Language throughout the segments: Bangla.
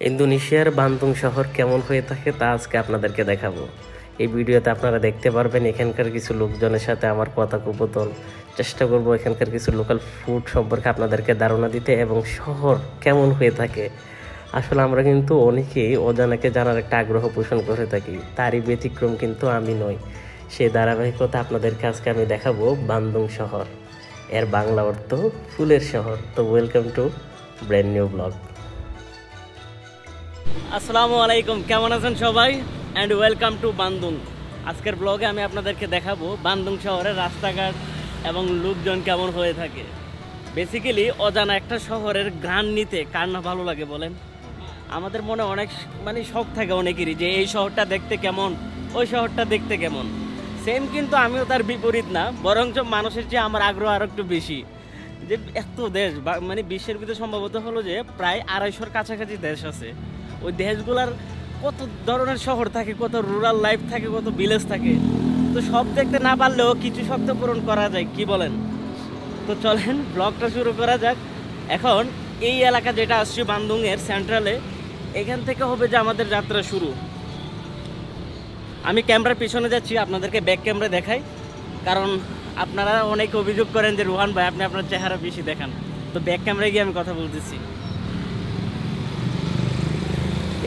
ইন্দোনেশিয়ার বান্দুং শহর কেমন হয়ে থাকে তা আজকে আপনাদেরকে দেখাবো। এই ভিডিওতে আপনারা দেখতে পারবেন এখানকার কিছু লোকজনের সাথে আমার কথা কুপতন চেষ্টা করব এখানকার কিছু লোকাল ফুড সম্পর্কে আপনাদেরকে ধারণা দিতে এবং শহর কেমন হয়ে থাকে। আসলে আমরা কিন্তু অনেকেই অজানাকে জানার একটা আগ্রহ পোষণ করে থাকি, তারই ব্যতিক্রম কিন্তু আমি নই। সেই ধারাবাহিকতা আপনাদেরকে আজকে আমি দেখাবো বান্দুং শহর। এর বাংলা অর্থ ফুলের শহর। তো welcome to brand new blog আসসালামু আলাইকুম, কেমন আছেন সবাই? অ্যান্ড ওয়েলকাম টু বান্দুং আজকের ব্লগে আমি আপনাদেরকে দেখাবো বান্দুং শহরের রাস্তাঘাট এবং লোকজন কেমন হয়ে থাকে। বেসিক্যালি অজানা একটা শহরের ঘ্রাণ নিতে কার না ভালো লাগে বলেন? আমাদের মনে অনেক মানে শখ থাকে অনেকেরই যে এই শহরটা দেখতে কেমন, ওই শহরটা দেখতে কেমন। সেম কিন্তু আমিও তার বিপরীত না, বরঞ্চ মানুষের চেয়ে আমার আগ্রহ আরও একটু বেশি। যে এত দেশ মানে বিশ্বের ভিতরে সম্ভবত হলো যে প্রায় আড়াইশোর কাছাকাছি দেশ আছে। ওই দেশগুলার কত ধরনের শহর থাকে, কত রুরাল লাইফ থাকে, কত ভিলেজ থাকে। তো সব দেখতে না পারলেও কিছু শক্ত পূরণ করা যায়, কি বলেন? তো চলেন, ব্লগটা শুরু করা যাক। এখন এই এলাকা যেটা আসছে বান্দুংয়ের সেন্ট্রালে এখান থেকে হবে যে আমাদের যাত্রা শুরু। আমি ক্যামেরার পিছনে যাচ্ছি, আপনাদেরকে ব্যাক ক্যামেরা দেখাই। কারণ আপনারা অনেক অভিযোগ করেন যে, রোহান ভাই, আপনি আপনার চেহারা বেশি দেখান। তো ব্যাক ক্যামেরায় গিয়ে আমি কথা বলতেছি।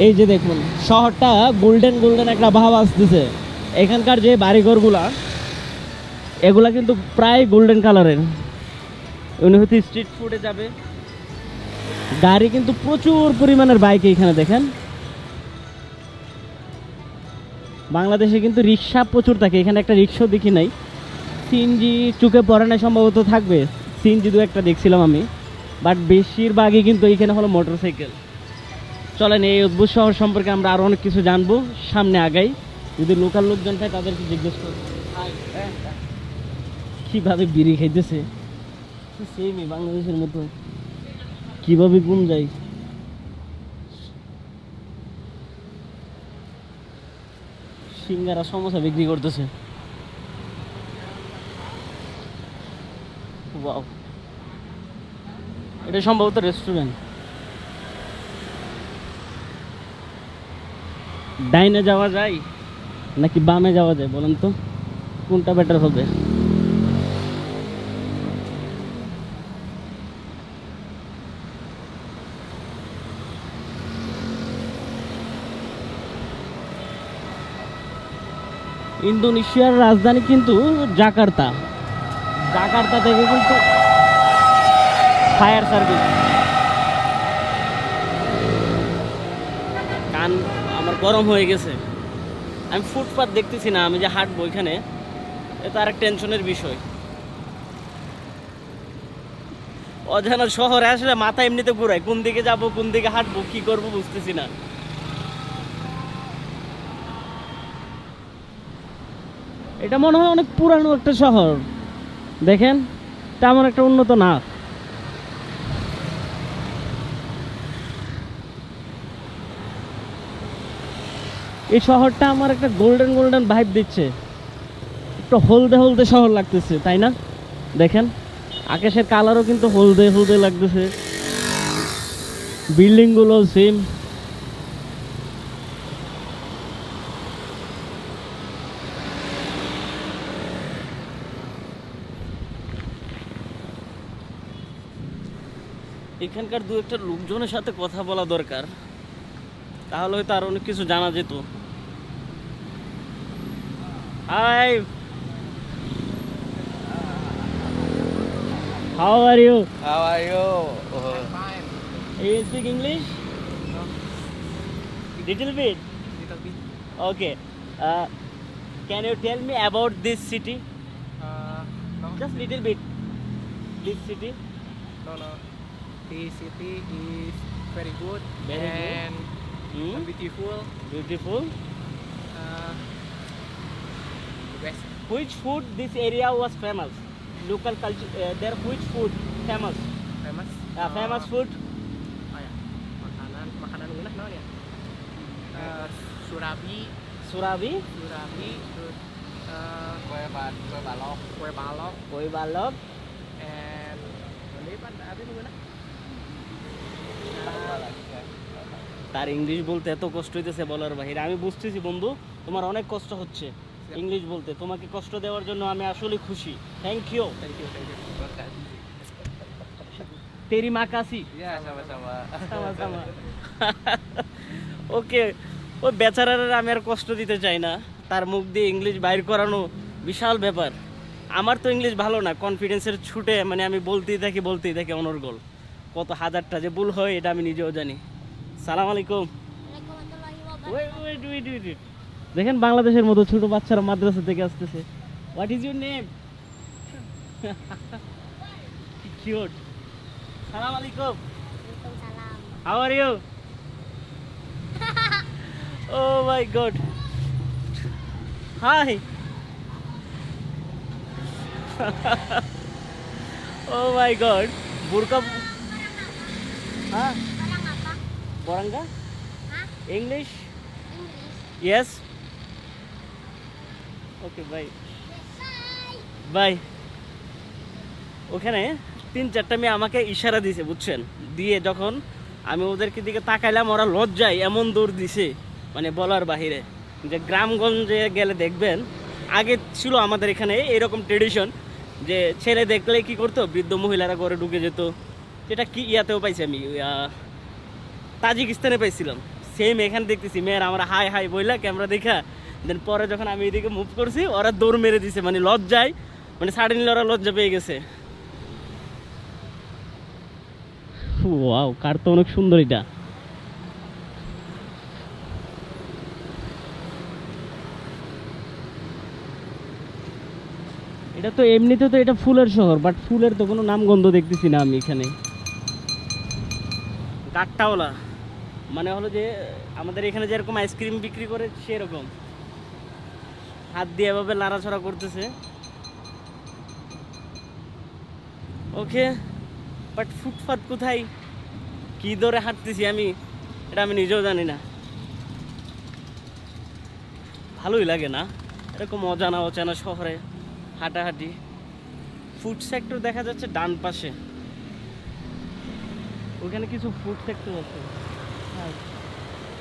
এই যে দেখুন, শহরটা গোল্ডেন গোল্ডেন একটা ভাব আসতেছে। এখানকার যে বাড়িঘরগুলা, এগুলা কিন্তু প্রায় গোল্ডেন কালারের উনি হয়তো স্ট্রিট ফুডে যাবে। গাড়ি কিন্তু প্রচুর পরিমাণের বাইক এখানে, দেখেন। বাংলাদেশে কিন্তু রিক্সা প্রচুর থাকে, এখানে একটা রিক্সাও দেখি নাই। সিএনজি চুকে পড়ে না সম্ভবত থাকবে। সিএনজি দু একটা দেখছিলাম আমি। বাট বেশিরভাগই কিন্তু এখানে হলো মোটরসাইকেল চলেন, এই অদ্ভুত শহর সম্পর্কে আমরা আরও অনেক কিছু জানব সামনে আগাই। যদি লোকাল লোকজন থাকে, তাদেরকে জিজ্ঞেস করব। কীভাবে বিড়ি খাইতেছে? সেমই বাংলাদেশের মতো। কীভাবে ঘুম যায়? সিঙ্গারা, সমোসা বিক্রি করতেছে. এটা সম্ভবত রেস্টুরেন্ট ডাইনে যাওয়া যায় নাকি বামে যাওয়া যায় বলেন তো? কোনটা বেটার হবে? ইন্দোনেশিয়ার রাজধানী কিন্তু জাকার্তা। জাকার্তা থেকে কিন্তু ফায়ার সার্ভিস কান আমার গরম হয়ে গেছে। আমি ফুটপাত দেখতেছি না, আমি যে হাঁটবো এখানে এটা আরেক টেনশনের বিষয়। অজানা শহরে আসলে মাথা এমনিতে ঘুরায়, কোন দিকে যাব, কোন দিকে হাঁটবো, কি করব বুঝতেছি না। এটা মনে হয় অনেক পুরানো একটা শহর। দেখেন, তেমন একটা উন্নত না। এই শহরটা আমার একটা গোল্ডেন গোল্ডেন ভাইব দিচ্ছে। একটু হলদে হলদে শহর লাগতেছে, তাই না? দেখেন, আকাশের কালারও কিন্তু হলদে হলদে লাগতেছে। বিল্ডিংগুলো সেম এখানকার দু একটা লোকজনের সাথে কথা বলা দরকার। তাহলে হয়তো আর অনেক কিছু জানা যেত। Hi. How are you? How are you? Oh. fine. You speak English? No. Little bit. Little bit. Okay. Uh, can you tell me about this city? Uh, no. Just little bit. This city? No, no. This city is very good very and good. Beautiful. Beautiful. Best which food this area was famous local culture uh, there which food famous famous. uh, famous food Oh ya, makanan makanan unik no ya. Uh, surabi, surabi surabi, uh, kue bat, kue balok, kue balok, koi balok and ano yun? Ano yun? তার ইংলিশ বলতে এত কষ্ট হইতেছে বলার বাহিরে আমি বুঝতেছি বন্ধু তোমার অনেক কষ্ট হচ্ছে ইংলিশ বলতে তোমাকে কষ্ট দেওয়ার জন্য আমি আসলে খুশি। Thank you. তেরি মা sama-sama ওকে ওই বেচারার আমি আর কষ্ট দিতে চাই না। তার মুখ দিয়ে ইংলিশ বাইর করানো বিশাল ব্যাপার। আমার তো ইংলিশ ভালো না কনফিডেন্সের ছুটে মানে আমি বলতেই থাকি বলতেই থাকি অনর্গল। কত হাজারটা যে ভুল হয় এটা আমি নিজেও জানি। সালাম আলাইকুম। wait, wait, wait, wait. দেখেন বাংলাদেশের মতো ছোট বাচ্চারা মাদ্রাসা থেকে আসতেছে। What is your name cute সালাম আলাইকুম। How you oh my god hi oh my god burqa হ্যাঁ? বরাঙ্গা English yes Okay, bye bye ওখানে তিন চারটা মেয়ে আমাকে ইশারা দিছে বুঝছেন? দিয়ে যখন আমি ওদেরকে দিকে তাকাইলাম ওরা লজ্জায় এমন দৌড় দিছে মানে বলার বাহিরে যে গ্রামগঞ্জে গেলে দেখবেন আগে ছিল আমাদের এখানে এরকম ট্রেডিশন যে ছেলে দেখলে কি করতো বৃদ্ধ মহিলারা ঘরে ঢুকে যেত। এটা কি ইয়াতেও পাইছি আমি তাজিকিস্তানে পাইছিলাম। সেম এখানে দেখতেছি মেয়েরা আমরা হাই হাই বইলা ক্যামেরা দেখা দেন পরে যখন আমি এদিকে মুভ করছি, ওরা দৌড় মেরে দিছে মানে লজ্জায় মানে সাডেনলি ওরা লজ্জা পেয়ে গেছে। কার তো অনেক সুন্দর এটা। এটা তো এমনিতে তো এটা ফুলের শহর বাট ফুলের তো কোনো নামগন্ধ দেখতেছি না আমি এখানে। কাঠটাওলা মানে হলো যে, আমাদের এখানে যেরকম আইসক্রিম বিক্রি করে, সেরকম। হাত দিয়ে এভাবে লাড়াছড়া করতেছে। ওকে বাট ফুটপাত কোথায়? কি দরে হাঁটতেছি আমি? এটা আমি নিজেও জানি না। ভালোই লাগে না? এরকম অজানা অজানা শহরে হাঁটাহাঁটি। ফুড সেক্টর দেখা যাচ্ছে ডান পাশে। ওখানে কিছু ফুড সেক্টর আছে।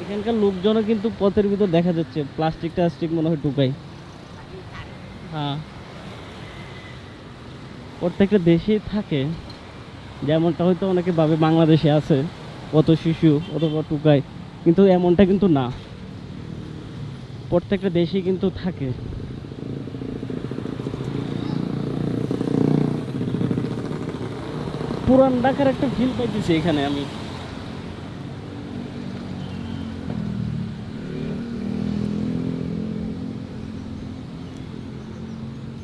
এখানকার লোকজনও কিন্তু পথের ভিতর দেখা যাচ্ছে। প্লাস্টিক টাস্টিক মনে হয় হ্যাঁ প্রত্যেকটা দেশেই থাকে। যেমনটা হয়তো অনেকে ভাবে বাংলাদেশে আছে কত শিশু অথবা টুকাই, কিন্তু এমনটা কিন্তু না। প্রত্যেকটা দেশেই কিন্তু থাকে। পুরান ঢাকার একটা ফিল পাইতেছি এখানে আমি।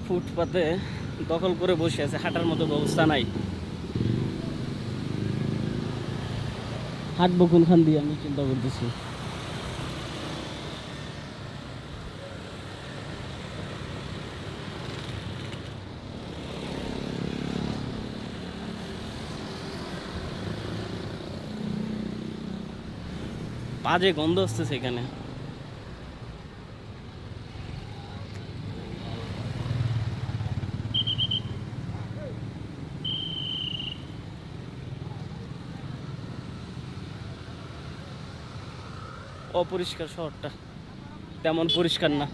ফুটপাতে দখল করে বসে আছে, হাঁটার মতো ব্যবস্থা নাই। হাঁটবো কোনখান দিয়ে আমি চিন্তা করতেছি। বাজে গন্ধ আসতেছে এখানে। অপরিষ্কার শহরটা। তেমন পরিষ্কার না।